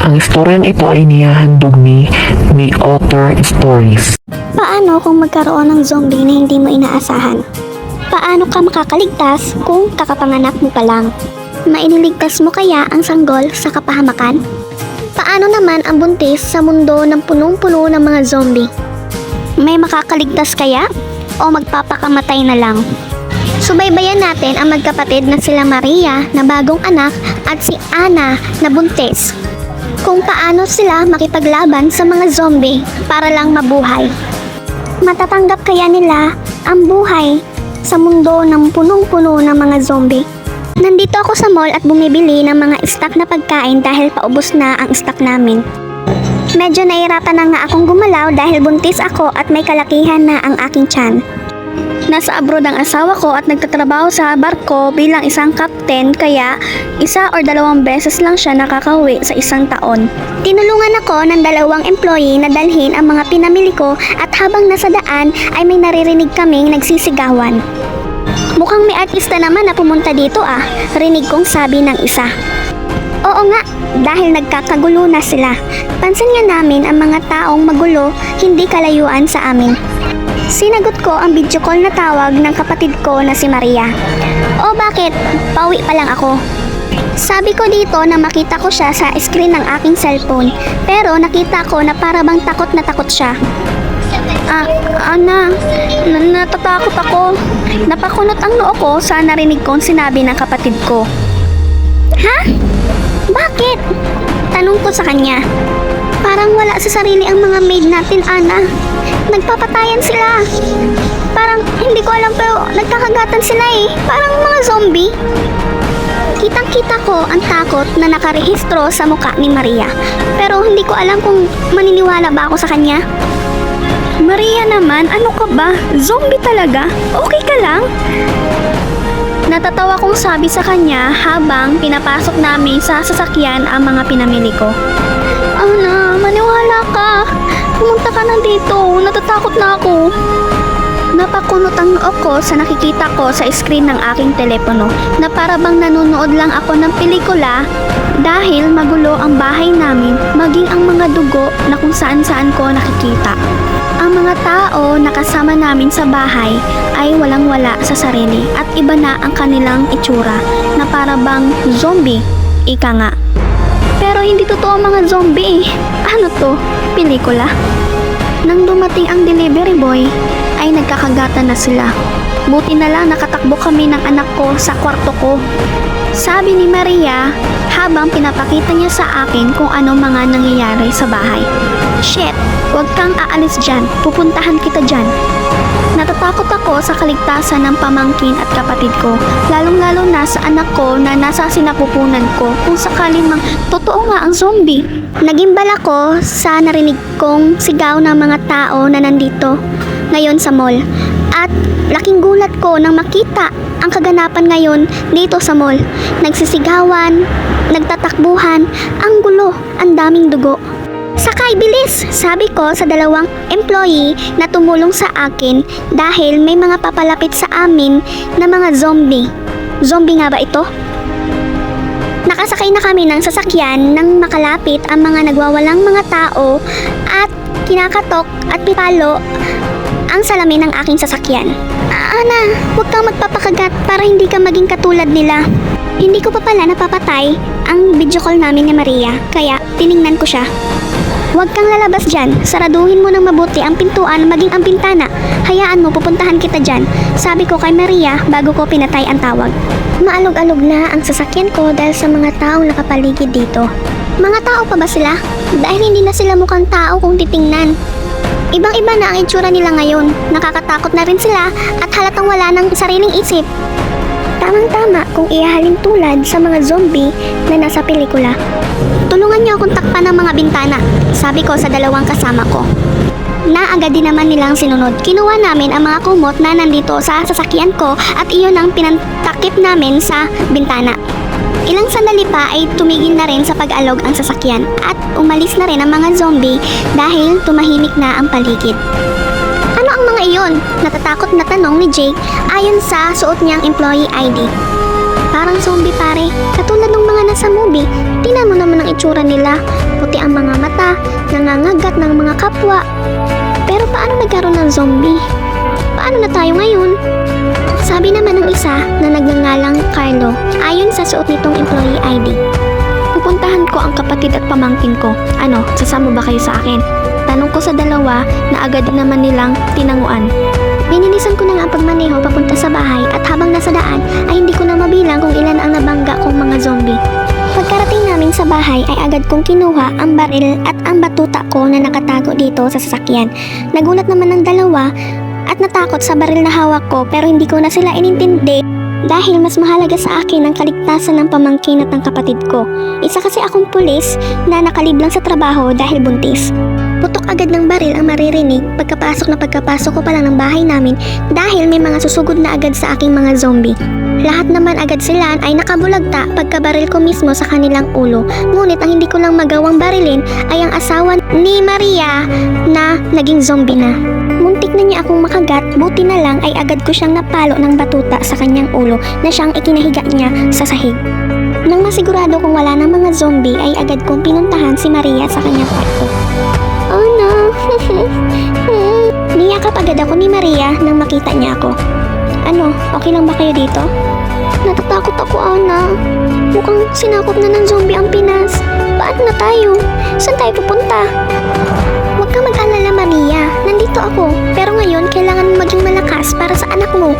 Ang istoryang ito ay nihahandog ni ni Author Stories. Paano kung magkaroon ng zombie na hindi mo inaasahan? Paano ka makakaligtas kung kakapanganak mo pa lang? Mainiligtas mo kaya ang sanggol sa kapahamakan? Paano naman ang buntis sa mundo ng punong-puno ng mga zombie? May makakaligtas kaya? O magpapakamatay na lang? Subaybayan natin ang magkapatid na sila Maria na bagong anak at si Ana na buntis. Kung paano sila makipaglaban sa mga zombie para lang mabuhay. Matatanggap kaya nila ang buhay sa mundo ng punong-puno ng mga zombie? Nandito ako sa mall at bumibili ng mga stock na pagkain dahil paubos na ang stock namin. Medyo nahirapan na nga akong gumalaw dahil buntis ako at may kalakihan na ang aking tiyan. Nasa abroad ang asawa ko at nagtatrabaho sa barko bilang isang kapten kaya isa or dalawang beses lang siya nakakauwi sa isang taon. Tinulungan ako ng dalawang employee na dalhin ang mga pinamili ko at habang nasa daan ay may naririnig kaming nagsisigawan. Mukhang may artista naman na pumunta dito ah, rinig kong sabi ng isa. Oo nga, dahil nagkakagulo na sila. Pansin nga namin ang mga taong magulo hindi kalayuan sa amin. Sinagot ko ang video call na tawag ng kapatid ko na si Maria. O bakit? Pauwi pa lang ako. Sabi ko dito na makita ko siya sa screen ng aking cellphone pero nakita ko na para bang takot na takot siya. Ah, Ana, n- natatakot ako. Napakunot ang noo ko sa narinig kong sinabi ng kapatid ko. Ha? Bakit? Tanong ko sa kanya. Parang wala sa sarili ang mga maid natin, Ana. Nagpapatayan sila. Parang hindi ko alam pero nagkakagatan sila eh. Parang mga zombie. Kitang-kita ko ang takot na nakarehistro sa muka ni Maria. Pero hindi ko alam kung maniniwala ba ako sa kanya. Maria naman, ano ka ba? Zombie talaga? Okay ka lang? Natatawa kong sabi sa kanya habang pinapasok namin sa sasakyan ang mga pinamili ko. Pumunta ka na dito. Natatakot na ako. Napakunot ang noo ko sa nakikita ko sa screen ng aking telepono na para bang nanonood lang ako ng pelikula dahil magulo ang bahay namin maging ang mga dugo na kung saan saan ko nakikita. Ang mga tao na kasama namin sa bahay ay walang wala sa sarili at iba na ang kanilang itsura na para bang zombie, ika nga. Pero hindi totoo mga zombie eh. Ano to? Pelikula? Nang dumating ang delivery boy, ay nagkakagatan na sila. Buti na lang nakatakbo kami ng anak ko sa kwarto ko. Sabi ni Maria habang pinapakita niya sa akin kung ano mga nangyayari sa bahay. Shit, huwag kang aalis dyan. Pupuntahan kita dyan. Natatakot ako sa kaligtasan ng pamangkin at kapatid ko, lalong-lalo na sa anak ko na nasa sinapupunan ko kung sakaling mang totoo nga ang zombie. Nagimbal ako sa narinig kong sigaw ng mga tao na nandito ngayon sa mall. At laking gulat ko nang makita ang kaganapan ngayon dito sa mall. Nagsisigawan, nagtatakbuhan, ang gulo, ang daming dugo. Sakay bilis, sabi ko sa dalawang employee na tumulong sa akin dahil may mga papalapit sa amin na mga zombie. Zombie nga ba ito? Nakasakay na kami ng sasakyan nang makalapit ang mga nagwawalang mga tao at kinakatok at pipalo ang salamin ng aking sasakyan. Ana, huwag kang magpapakagat para hindi ka maging katulad nila. Hindi ko pa pala napapatay ang video call namin ni Maria, kaya tiningnan ko siya. Huwag kang lalabas dyan. Saraduhin mo ng mabuti ang pintuan maging ang bintana. Hayaan mo pupuntahan kita dyan. Sabi ko kay Maria bago ko pinatay ang tawag. Maalog-alog na ang sasakyan ko dahil sa mga taong nakapaligid dito. Mga tao pa ba sila? Dahil hindi na sila mukhang tao kung titingnan. Ibang-iba na ang itsura nila ngayon. Nakakatakot na rin sila at halatang wala ng sariling isip. Tamang-tama kung ihahalin tulad sa mga zombie na nasa pelikula. Tulungan niyo akong takpan ng mga bintana, sabi ko sa dalawang kasama ko. Na agad din naman nilang sinunod. Kinuha namin ang mga kumot na nandito sa sasakyan ko at iyon ang pinantakip namin sa bintana. Ilang sandali pa ay tumigil na rin sa pag-alog ang sasakyan at umalis na rin ang mga zombie dahil tumahimik na ang paligid. Ano ang mga iyon? Natatakot na tanong ni Jake ayon sa suot niyang employee ID. Parang zombie pare, katulad ng mga nasa movie. Tingnan mo naman ang itsura nila. Puti ang mga mata, nangangagat ng mga kapwa. Pero paano nagkaroon ng zombie? Paano na tayo ngayon? Sabi naman ng isa na nagngangalang Carlo, ayon sa suot nitong employee ID. Pupuntahan ko ang kapatid at pamangkin ko. Ano, sasama ba kayo sa akin? Tanong ko sa dalawa na agad naman nilang tinanguan. Binilisan ko na nga ang pagmaneho papunta sa bahay at habang nasa daan ay hindi ko na mabilang kung ilan ang nabangga kong mga zombie. Pagkarating namin sa bahay ay agad kong kinuha ang baril at ang batuta ko na nakatago dito sa sasakyan. Nagulat naman ng dalawa at natakot sa baril na hawak ko pero hindi ko na sila inintindi dahil mas mahalaga sa akin ang kaligtasan ng pamangkin at ng kapatid ko. Isa kasi akong pulis na nakaliblang sa trabaho dahil buntis. Agad ng baril ang maririnig pagkapasok na pagkapasok ko pa lang ng bahay namin dahil may mga susugod na agad sa aking mga zombie. Lahat naman agad sila ay nakabulagta pagkabaril ko mismo sa kanilang ulo. Ngunit ang hindi ko lang magawang barilin ay ang asawa ni Maria na naging zombie na. Muntik na niya akong makagat, buti na lang ay agad ko siyang napalo ng batuta sa kanyang ulo na siyang ikinahiga niya sa sahig. Nang masigurado kong wala ng mga zombie ay agad kong pinuntahan si Maria sa kanyang kwarto. Niyakap agad ako ni Maria nang makita niya ako. Ano, okay lang ba kayo dito? Natatakot ako, Ana. Mukhang sinakop na ng zombie ang Pinas. Paano na tayo? Saan tayo pupunta? Huwag kang mag-alala, Maria. Nandito ako. Pero ngayon, kailangan mo maging malakas para sa anak mo.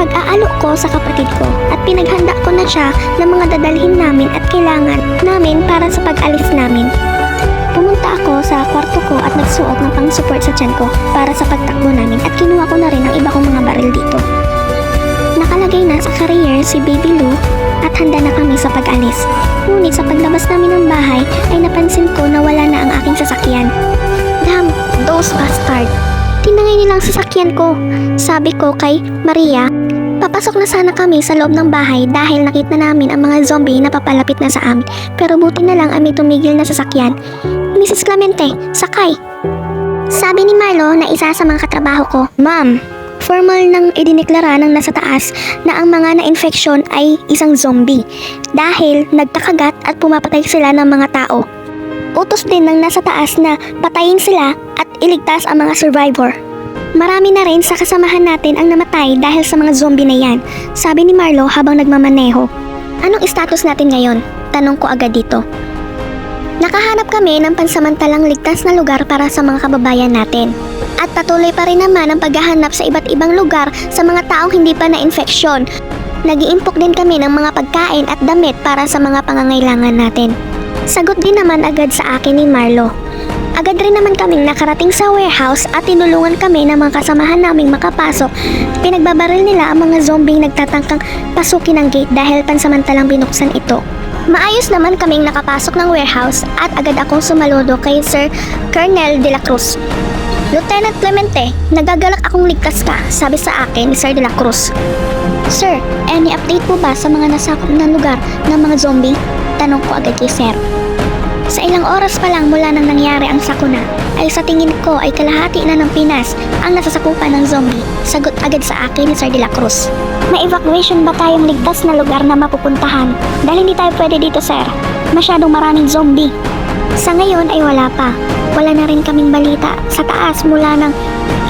Pag-aalok ko sa kapatid ko at pinaghanda ko na siya ng mga dadalhin namin at kailangan namin para sa pag-alis namin. Pumunta ako sa kwarto ko at nagsuot ng pang-support sa tiyan ko para sa pagtakbo namin at kinuha ko na rin ang iba kong mga baril dito. Nakalagay na sa career si Baby Lou at handa na kami sa pag-alis. Ngunit sa paglabas namin ng bahay ay napansin ko na wala na ang aking sasakyan. Damn, those bastard. Tinangay nilang sasakyan ko. Sabi ko kay Maria, papasok na sana kami sa loob ng bahay dahil nakita namin ang mga zombie na papalapit na sa amin. Pero buti na lang ay may tumigil na sasakyan. Mrs. Clemente, sakay. Sabi ni Marlo na isa sa mga katrabaho ko, Ma'am, formal nang idineklara ng nasa taas na ang mga na-infeksyon ay isang zombie dahil nagkakagat at pumapatay sila ng mga tao. Utos din ng nasa taas na patayin sila at iligtas ang mga survivor. Marami na rin sa kasamahan natin ang namatay dahil sa mga zombie na yan, sabi ni Marlo habang nagmamaneho. Anong status natin ngayon? Tanong ko agad dito. Nakahanap kami ng pansamantalang ligtas na lugar para sa mga kababayan natin. At patuloy pa rin naman ang paghahanap sa iba't ibang lugar sa mga taong hindi pa na-infeksyon. Nag-iimpok din kami ng mga pagkain at damit para sa mga pangangailangan natin. Sagot din naman agad sa akin ni Marlo. Agad rin naman kaming nakarating sa warehouse at tinulungan kami ng mga kasamahan naming makapasok. Pinagbabaril nila ang mga zombie nagtatangkang pasukin ang gate dahil pansamantalang binuksan ito. Maayos naman kaming nakapasok ng warehouse at agad akong sumaludo kay Sir Colonel De La Cruz. Lieutenant Clemente, nagagalak akong ligtas ka, sabi sa akin ni Sir De La Cruz. Sir, any update po ba sa mga nasakop na lugar ng mga zombie? Tanong ko agad kay Sir. Sa ilang oras pa lang mula nang nangyari ang sakuna, ay sa tingin ko ay kalahati na ng Pinas ang nasasakupan ng zombie. Sagot agad sa akin ni Sir De La Cruz. May evacuation ba tayong ligtas na lugar na mapupuntahan? Dahil hindi tayo pwede dito, sir. Masyadong maraming zombie. Sa ngayon ay wala pa. Wala na rin kaming balita sa taas mula nang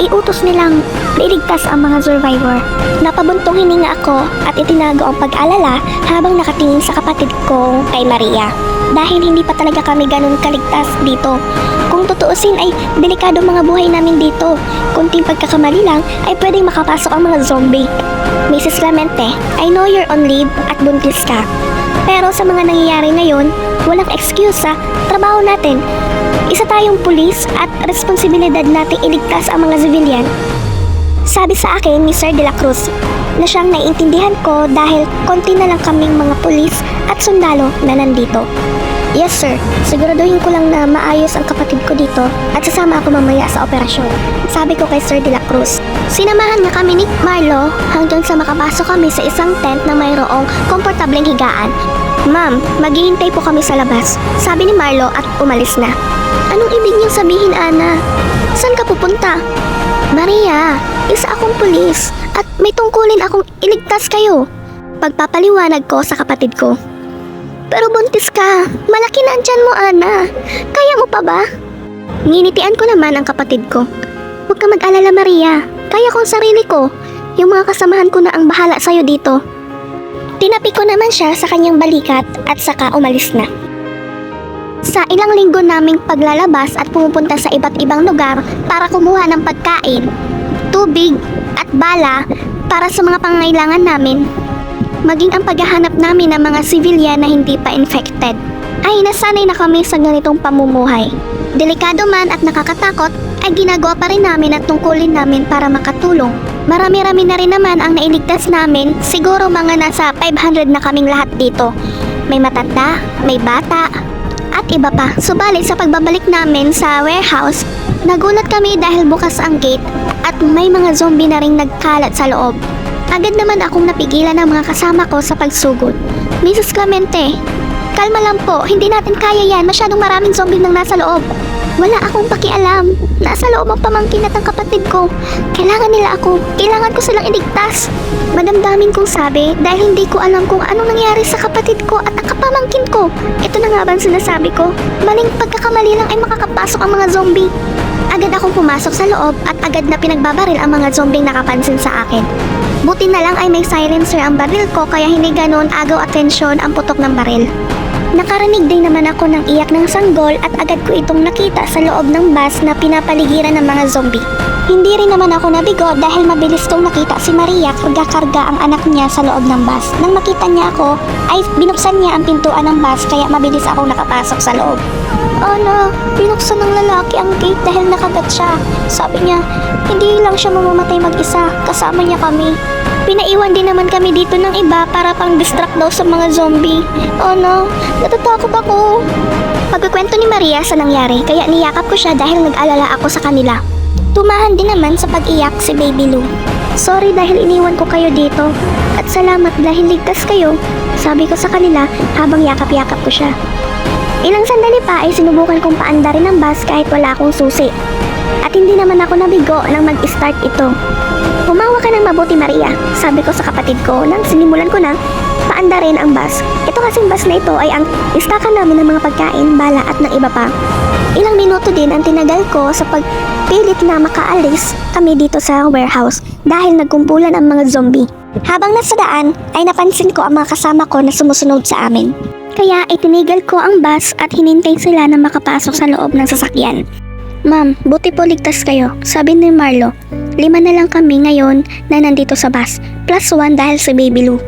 iutos nilang iligtas ang mga survivor. Napabuntong hininga ako at itinago ang pag-alala habang nakatingin sa kapatid ko kay Maria. Dahil hindi pa talaga kami ganun kaligtas dito. Kung tutuusin ay delikado mga buhay namin dito. Kunting pagkakamali lang ay pwedeng makapasok ang mga zombie. Mrs. Clemente, I know you're on leave at buntis ka. Pero sa mga nangyayari ngayon, walang excuse sa trabaho natin. Isa tayong pulis at responsibilidad nating iligtas ang mga civilian. Sabi sa akin ni Sir De La Cruz na siyang naiintindihan ko dahil konti na lang kaming mga pulis at sundalo na nandito. Yes sir, siguraduhin ko lang na maayos ang kapatid ko dito at sasama ako mamaya sa operasyon. Sabi ko kay Sir De La Cruz. Sinamahan niya kami ni Marlo hanggang sa makapasok kami sa isang tent na mayroong komportableng higaan. Ma'am, maghihintay po kami sa labas. Sabi ni Marlo at umalis na. Anong ibig niyang sabihin, Ana? Saan ka pupunta? Maria, isa akong pulis at may tungkulin akong iligtas kayo. Pagpapaliwanag ko sa kapatid ko. Pero buntis ka. Malaki na ang mo, Ana. Kaya mo pa ba? Nginitian ko naman ang kapatid ko. Huwag ka mag-alala, Maria. Kaya ko ang sarili ko. Yung mga kasamahan ko na ang bahala sa'yo dito. Tinapi ko naman siya sa kanyang balikat at saka umalis na. Sa ilang linggo naming paglalabas at pumupunta sa iba't ibang lugar para kumuha ng pagkain, tubig at bala para sa mga pangangailangan namin, maging ang paghahanap namin ng mga civilian na hindi pa infected, ay nasanay na kami sa ganitong pamumuhay. Delikado man at nakakatakot, ay ginagawa pa rin namin at tungkulin namin para makatulong. Marami-rami na rin naman ang nailigtas namin, siguro mga nasa 500 na kaming lahat dito. May matanda, may bata, at iba pa. Subalit sa pagbabalik namin sa warehouse, nagulat kami dahil bukas ang gate at may mga zombie na ring nagkalat sa loob. Agad naman akong napigilan ng mga kasama ko sa pagsugod. Mrs. Clemente, kalma lang po, hindi natin kaya yan. Masyadong maraming zombie nang nasa loob. Wala akong pakialam. Nasa loob ang pamangkin at ang kapatid ko. Kailangan nila ako. Kailangan ko silang iligtas. Madamdamin kong sabi dahil hindi ko alam kung anong nangyari sa kapatid ko at ang kapamangkin ko. Ito na nga ba ang sinasabi ko? Maling pagkakamali lang ay makakapasok ang mga zombie. Agad akong pumasok sa loob at agad na pinagbabaril ang mga zombie nakapansin sa akin. Buti na lang ay may silencer ang baril ko kaya hindi ganoon agaw atensyon ang putok ng baril. Nakarinig din naman ako ng iyak ng sanggol at agad ko itong nakita sa loob ng bus na pinapaligiran ng mga zombie. Hindi rin naman ako nabigo dahil mabilis kong nakita si Maria karga-karga ang anak niya sa loob ng bus. Nang makita niya ako, ay binuksan niya ang pintuan ng bus kaya mabilis akong nakapasok sa loob. Ano, binuksan ng lalaki ang gate dahil nakagat siya. Sabi niya, hindi lang siya mamamatay mag-isa, kasama niya kami. Pinaiwan din naman kami dito ng iba para pang distract daw sa mga zombie. Oh no, natatakot ako. Pagkukwento ni Maria sa nangyari, kaya niyakap ko siya dahil nag-alala ako sa kanila. Tumahan din naman sa pag-iyak si Baby Lou. Sorry dahil iniwan ko kayo dito. At salamat dahil ligtas kayo, sabi ko sa kanila habang yakap-yakap ko siya. Ilang sandali pa ay sinubukan kong paandarin ang bus kahit wala akong susi. At hindi naman ako nabigo nang mag-start ito. Humawa ka ng mabuti Maria, sabi ko sa kapatid ko nang sinimulan ko na paandarin ang bus. Ito kasing bus na ito ay ang istakan namin ng mga pagkain, bala at ng iba pa. Ilang minuto din ang tinagal ko sa pagpilit na makaalis kami dito sa warehouse dahil nagkumpulan ang mga zombie. Habang nasa daan ay napansin ko ang mga kasama ko na sumusunod sa amin. Kaya itinigil ko ang bus at hinintay sila na makapasok sa loob ng sasakyan. Ma'am, buti po ligtas kayo, sabi ni Marlo. Lima na lang kami ngayon na nandito sa bus, plus one dahil si Baby Lou.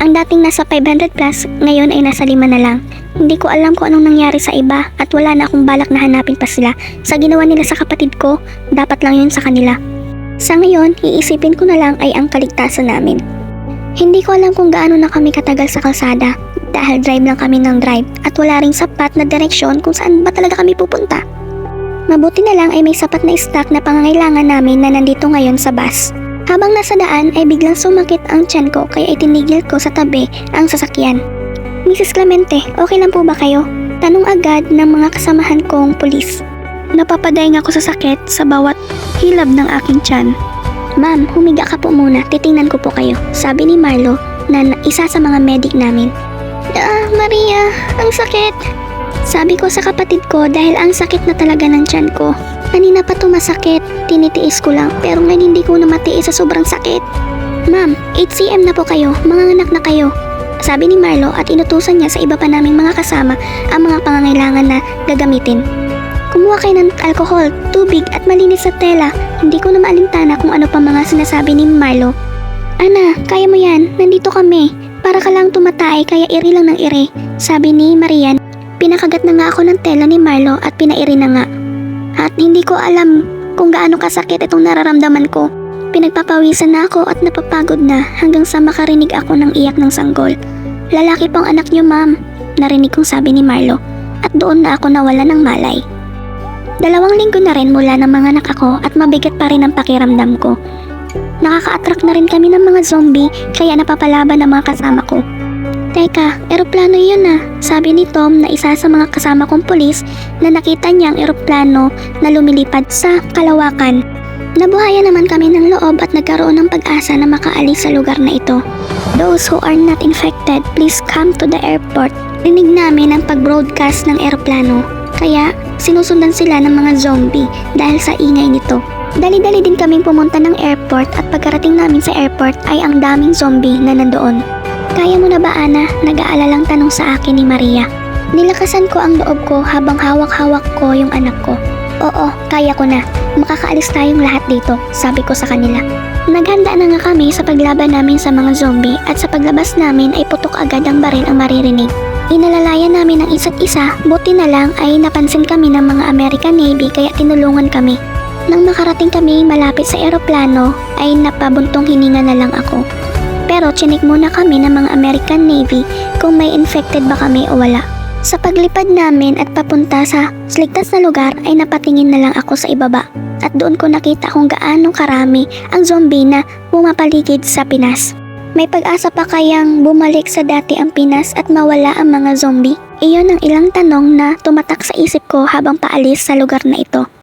Ang dating nasa 500 plus, ngayon ay nasa lima na lang. Hindi ko alam kung anong nangyari sa iba at wala na akong balak na hanapin pa sila. Sa ginawa nila sa kapatid ko, dapat lang yun sa kanila. Sa ngayon, iisipin ko na lang ay ang kaligtasan namin. Hindi ko alam kung gaano na kami katagal sa kalsada dahil drive lang kami ng drive at wala ring sapat na direksyon kung saan ba talaga kami pupunta. Mabuti na lang ay may sapat na stock na pangangailangan namin na nandito ngayon sa bus. Habang nasa daan ay biglang sumakit ang tiyan ko kaya itinigil ko sa tabi ang sasakyan. Mrs. Clemente, okay lang po ba kayo? Tanong agad ng mga kasamahan kong pulis. Napapadaing ako sa sakit sa bawat hilab ng aking tiyan. Ma'am, humiga ka po muna, titingnan ko po kayo, sabi ni Marlo na- isa sa mga medic namin. Ah, Maria, ang sakit. Sabi ko sa kapatid ko dahil ang sakit na talaga ng tiyan ko. Kanina pa tumasakit, tinitiis ko lang pero ngayon hindi ko na matiis sa sobrang sakit. Ma'am, 8cm na po kayo, mga anak na kayo. Sabi ni Marlo at inutusan niya sa iba pa naming mga kasama ang mga pangangailangan na gagamitin. Kumuha kayo ng alcohol, tubig at malinis sa tela. Hindi ko na maalintana kung ano pa mga sinasabi ni Marlo. Ana, kaya mo yan. Nandito kami. Para ka lang tumatay kaya iri lang ng iri. Sabi ni Marian. Pinakagat na nga ako ng tela ni Marlo at pinairi na nga. At hindi ko alam kung gaano kasakit itong nararamdaman ko. Pinagpapawisan na ako at napapagod na hanggang sa makarinig ako ng iyak ng sanggol. Lalaki pang anak niyo ma'am, narinig kong sabi ni Marlo. At doon na ako nawala ng malay. Dalawang linggo na rin mula ng mga anak ako at mabigat pa rin ang pakiramdam ko. Nakaka-attract na rin kami ng mga zombie kaya napapalaban ang mga kasama ko. Teka, eroplano yun ah. Sabi ni Tom na isa sa mga kasama kong pulis na nakita niya ang eroplano na lumilipad sa kalawakan. Nabuhayan naman kami ng loob at nagkaroon ng pag-asa na makaalis sa lugar na ito. Those who are not infected, please come to the airport. Rinig namin ang pag-broadcast ng eroplano, kaya sinusundan sila ng mga zombie dahil sa ingay nito. Dali-dali din kaming pumunta ng airport at pagkarating namin sa airport ay ang daming zombie na nandoon. Kaya mo na ba Ana? Nag-aalalang tanong sa akin ni Maria. Nilakasan ko ang loob ko habang hawak-hawak ko yung anak ko. Oo, kaya ko na. Makakaalis tayong lahat dito, sabi ko sa kanila. Naghanda na nga kami sa paglaban namin sa mga zombie at sa paglabas namin ay putok agad ang baril ang maririnig. Inalalayan namin ang isa't isa, buti na lang ay napansin kami ng mga American Navy kaya tinulungan kami. Nang makarating kami malapit sa eroplano ay napabuntong hininga na lang ako. Pero chinik muna kami ng mga American Navy kung may infected ba kami o wala. Sa paglipad namin at papunta sa ligtas na lugar ay napatingin na lang ako sa ibaba at doon ko nakita kung gaano karami ang zombie na pumapaligid sa Pinas. May pag-asa pa kayang bumalik sa dati ang Pinas at mawala ang mga zombie? Iyon ang ilang tanong na tumatak sa isip ko habang paalis sa lugar na ito.